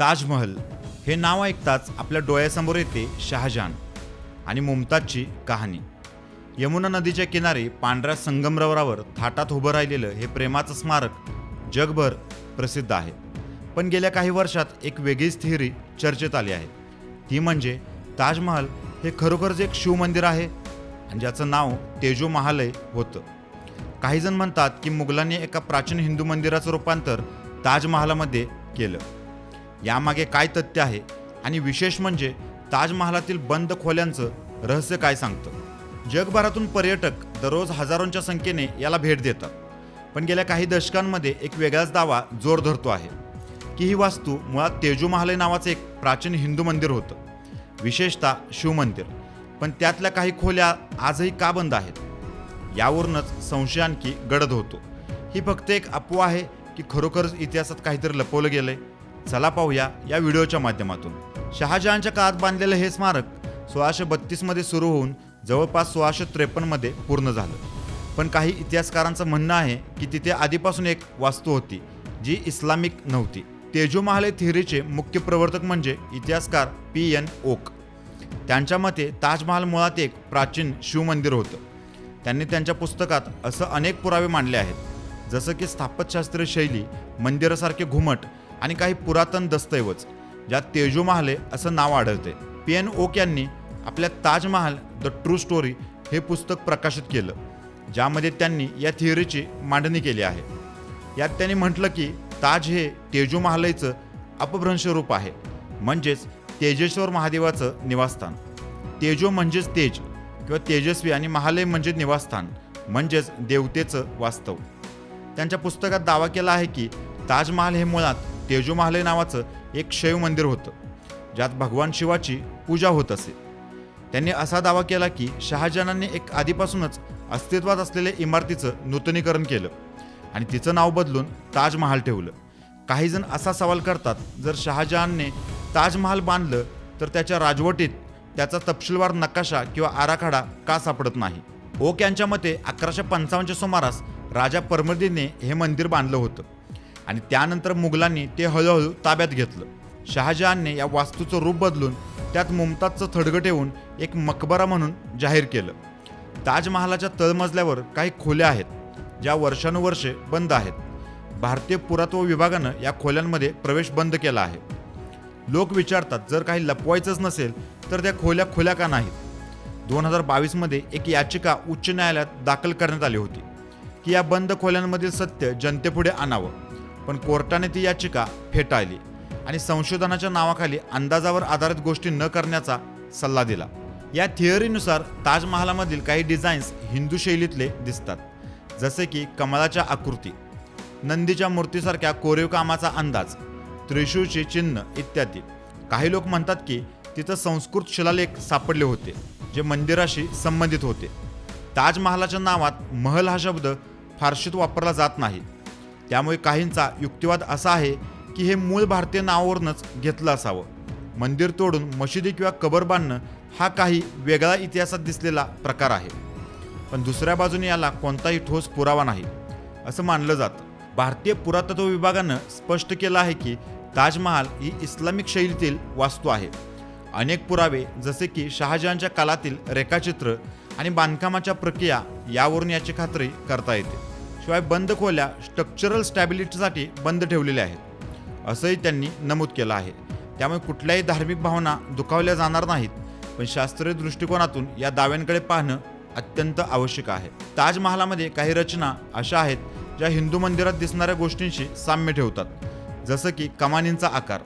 ताजमहल हे नाव ऐकताच आपल्या डोळ्यासमोर येते शहाजहान आणि मुमताजची कहाणी. यमुना नदीच्या किनारी पांढऱ्या संगमरवरावर थाटात उभं राहिलेलं हे प्रेमाचं स्मारक जगभर प्रसिद्ध आहे. पण गेल्या काही वर्षात एक वेगळीच थिअरी चर्चेत आली आहे. ती म्हणजे ताजमहल हे खरोखरच एक शिवमंदिर आहे आणि ज्याचं नाव तेजो महालय होतं. काहीजण म्हणतात की मुघलांनी एका प्राचीन हिंदू मंदिराचं रूपांतर ताजमहालामध्ये केलं. यामागे काय तथ्य आहे? आणि विशेष म्हणजे ताजमहालातील बंद खोल्यांचं रहस्य काय सांगतं? जगभरातून पर्यटक दररोज हजारोंच्या संख्येने याला भेट देतात. पण गेल्या काही दशकांमध्ये एक वेगळाच दावा जोर धरतो आहे. की ही वास्तू मुळात तेजूमहालय नावाचं एक प्राचीन हिंदू मंदिर होतं. विशेषतः शिवमंदिर पण त्यातल्या काही खोल्या आजही का बंद आहेत? यावरूनच संशय आणखी गडद होतो. ही फक्त एक अफवा आहे की खरोखरच इतिहासात काहीतरी लपवलं गेलं आहे चला पाहूया या व्हिडिओच्या माध्यमातून. शहाजहानच्या काळात बांधलेलं हे स्मारक सोळाशे बत्तीसमध्ये सुरू होऊन जवळपास सोळाशे त्रेपन्नमध्ये पूर्ण झालं. पण काही इतिहासकारांचं म्हणणं आहे की तिथे आधीपासून एक वास्तू होती जी इस्लामिक नव्हती. तेजुमहाले थिरीचे थिअरीचे मुख्य प्रवर्तक म्हणजे इतिहासकार पी एन ओक. त्यांच्या मते ताजमहाल मुळात एक प्राचीन शिवमंदिर होतं. त्यांनी त्यांच्या पुस्तकात असं अनेक पुरावे मांडले आहेत जसं की स्थापत्यशास्त्रीय शैली मंदिरासारखे घुमट आणि काही पुरातन दस्तऐवज ज्यात तेजोमहाले असं नाव आढळते. पी. एन. ओक यांनी आपल्या ताजमहाल द ट्रू स्टोरी हे पुस्तक प्रकाशित केलं ज्यामध्ये त्यांनी या थिअरीची मांडणी केली आहे. यात त्यांनी म्हटलं की ताज हे तेजोमहालयचं अपभ्रंश रूप आहे म्हणजेच तेजेश्वर महादेवाचं निवासस्थान. तेजो म्हणजेच तेज किंवा तेजस्वी आणि महालय म्हणजे निवासस्थान म्हणजेच देवतेचं वास्तव. त्यांच्या पुस्तकात दावा केला आहे की ताजमहाल हे मुळात तेजुमहाले नावाचं एक शैव मंदिर होतं ज्यात भगवान शिवाची पूजा होत असे. त्यांनी असा दावा केला की शहाजहानांनी एक आधीपासूनच अस्तित्वात असलेल्या इमारतीचं नूतनीकरण केलं आणि तिचं नाव बदलून ताजमहाल ठेवलं. काहीजण असा सवाल करतात जर शहाजहानने ताजमहाल बांधलं तर त्याच्या राजवटीत त्याचा तपशीलवार नकाशा किंवा आराखडा का सापडत नाही? ओक यांच्या मते अकराशे पंचावन्नच्या सुमारास राजा परमर्दीने हे मंदिर बांधलं होतं. आणि त्यानंतर मुघलांनी ते हळूहळू ताब्यात घेतलं. शहाजहानने या वास्तूचं रूप बदलून त्यात मुमताजचं थडगं ठेवून एक मकबरा म्हणून जाहीर केलं. ताजमहालाच्या तळमजल्यावर काही खोल्या आहेत ज्या वर्षानुवर्षे बंद आहेत. भारतीय पुरातत्व विभागानं या खोल्यांमध्ये प्रवेश बंद केला आहे. लोक विचारतात जर काही लपवायचंच नसेल तर त्या खोल्या खोल्या का नाहीत? दोन हजार बावीसमध्ये एक याचिका उच्च न्यायालयात दाखल करण्यात आली होती की या बंद खोल्यांमधील सत्य जनतेपुढे आणावं. पण कोर्टाने ती याचिका फेटाळली आणि संशोधनाच्या नावाखाली अंदाजावर आधारित गोष्टी न करण्याचा सल्ला दिला. या थिअरीनुसार ताजमहालामधील काही डिझाईन्स हिंदू शैलीतले दिसतात जसे की कमळाच्या आकृती नंदीच्या मूर्तीसारख्या कोरीव कामाचा अंदाज त्रिशूळचे चिन्ह इत्यादी. काही लोक म्हणतात की तिथं संस्कृत शिलालेख सापडले होते जे मंदिराशी संबंधित होते. ताजमहालाच्या नावात महल हा शब्द फारशीत वापरला जात नाही. त्यामुळे काहींचा युक्तिवाद असा आहे की हे मूळ भारतीय नावावरूनच घेतलं असावं. मंदिर तोडून मशिदी किंवा कबर बांधणं हा काही वेगळा इतिहासात दिसलेला प्रकार आहे. पण दुसऱ्या बाजूने याला कोणताही ठोस पुरावा नाही. असं मानलं जातं. भारतीय पुरातत्व विभागानं स्पष्ट केलं आहे की ताजमहाल ही इस्लामिक शैलीतील वास्तू आहे. अनेक पुरावे जसे की शहाजहानच्या काळातील रेखाचित्र आणि बांधकामाच्या प्रक्रिया यावरून याची खात्री करता येते. शिवाय बंद खोल्या स्ट्रक्चरल स्टॅबिलिटीसाठी बंद ठेवलेल्या आहेत. असंही त्यांनी नमूद केलं आहे. त्यामुळे कुठल्याही धार्मिक भावना दुखावल्या जाणार नाहीत पण शास्त्रीय दृष्टिकोनातून या दाव्यांकडे पाहणं अत्यंत आवश्यक आहे. ताजमहालामध्ये काही रचना अशा आहेत ज्या हिंदू मंदिरात दिसणाऱ्या गोष्टींशी साम्य ठेवतात. जसं की कमानींचा आकार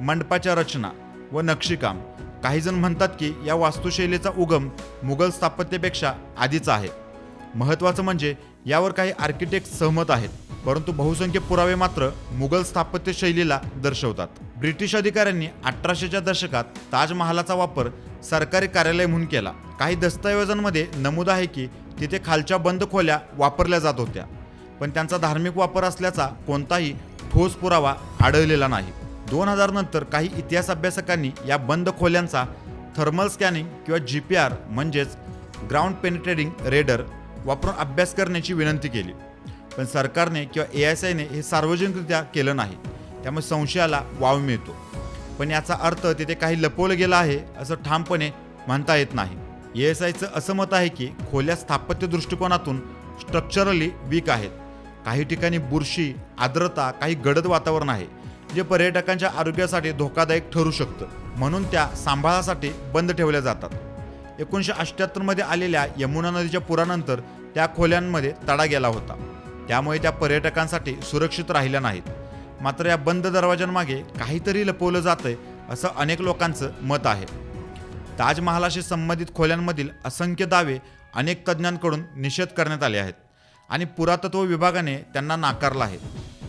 मंडपाच्या रचना व नक्षीकाम. काहीजण म्हणतात की या वास्तुशैलीचा उगम मुघल स्थापत्यपेक्षा आधीचा आहे. महत्त्वाचं म्हणजे यावर काही आर्किटेक्ट सहमत आहेत परंतु बहुसंख्य पुरावे मात्र मुघल स्थापत्य शैलीला दर्शवतात. ब्रिटिश अधिकाऱ्यांनी अठराशेच्या दशकात ताजमहालाचा वापर सरकारी कार्यालय म्हणून केला. काही दस्तऐवजांमध्ये नमूद आहे की तिथे खालच्या बंद खोल्या वापरल्या जात होत्या. पण त्यांचा धार्मिक वापर असल्याचा कोणताही ठोस पुरावा आढळलेला नाही. दोन हजार नंतर काही इतिहास अभ्यासकांनी या बंद खोल्यांचा थर्मल स्कॅनिंग किंवा जी पी आर म्हणजेच ग्राउंड पेनिट्रेटिंग रेडर वापरून अभ्यास करण्याची विनंती केली. पण सरकारने किंवा ए एस आयने हे सार्वजनिकरित्या केलं नाही. त्यामुळे संशयाला वाव मिळतो. पण याचा अर्थ तिथे काही लपवलं गेलं आहे असं ठामपणे म्हणता येत नाही. ए एस आयचं असं मत आहे की खोल्या स्थापत्य दृष्टिकोनातून स्ट्रक्चरली वीक आहेत. काही ठिकाणी बुरशी आर्द्रता काही गडद वातावरण आहे जे पर्यटकांच्या आरोग्यासाठी धोकादायक ठरू शकतं. म्हणून त्या सांभाळासाठी बंद ठेवल्या जातात. एकोणीसशे अठ्ठ्याहत्तरमध्ये आलेल्या यमुना नदीच्या पुरानंतर त्या खोल्यांमध्ये तडा गेला होता. त्यामुळे त्या पर्यटकांसाठी सुरक्षित राहिल्या नाहीत. मात्र या बंद दरवाजांमागे काहीतरी लपवलं जातंय असं अनेक लोकांचं मत आहे. ताजमहालाशी संबंधित खोल्यांमधील असंख्य दावे अनेक तज्ज्ञांकडून निषेध करण्यात आले आहेत आणि पुरातत्व विभागाने त्यांना नाकारलं आहे.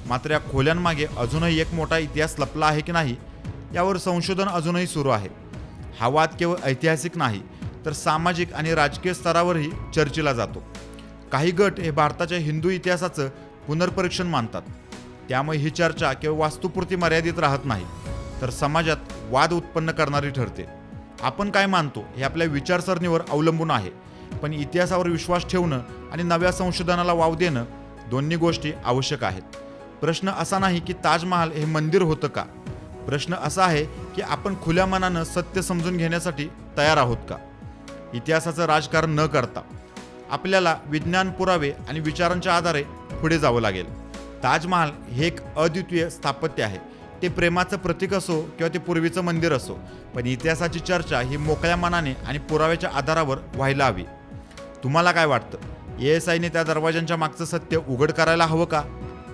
मात्र या खोल्यांमागे अजूनही एक मोठा इतिहास लपला आहे की नाही यावर संशोधन अजूनही सुरू आहे. हा वाद केवळ ऐतिहासिक नाही तर सामाजिक आणि राजकीय स्तरावरही चर्चेला जातो. काही गट हे भारताच्या हिंदू इतिहासाचं पुनर्परीक्षण मानतात. त्यामुळे ही चर्चा केवळ वास्तुपुरती मर्यादित राहत नाही तर समाजात वाद उत्पन्न करणारी ठरते. आपण काय मानतो हे आपल्या विचारसरणीवर अवलंबून आहे पण इतिहासावर विश्वास ठेवणं आणि नव्या संशोधनाला वाव देणं दोन्ही गोष्टी आवश्यक आहेत. प्रश्न असा नाही की ताजमहाल हे मंदिर होतं का? प्रश्न असा आहे की आपण खुल्या मनानं सत्य समजून घेण्यासाठी तयार आहोत का? इतिहासाचं राजकारण न करता आपल्याला विज्ञान पुरावे आणि विचारांच्या आधारे पुढे जावं लागेल. ताजमहाल हे एक अद्वितीय स्थापत्य आहे. ते प्रेमाचं प्रतीक असो किंवा ते पूर्वीचं मंदिर असो पण इतिहासाची चर्चा ही मोकळ्या मनाने आणि पुराव्याच्या आधारावर व्हायला हवी. तुम्हाला काय वाटतं? ए एस आयने त्या दरवाजांच्या मागचं सत्य उघड करायला हवं का?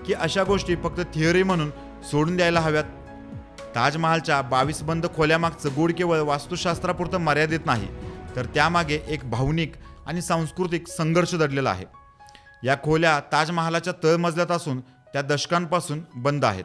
की अशा गोष्टी फक्त थिअरी म्हणून सोडून द्यायला हव्यात? ताजमहालच्या बावीस बंद खोल्यामागचं गूढ केवळ वास्तुशास्त्रापुरतं मर्यादित नाही तर त्यामागे एक भावनिक आणि सांस्कृतिक संघर्ष दडलेला आहे. या खोल्या ताजमहालाच्या तळमजल्यात असून त्या दशकांपासून बंद आहेत.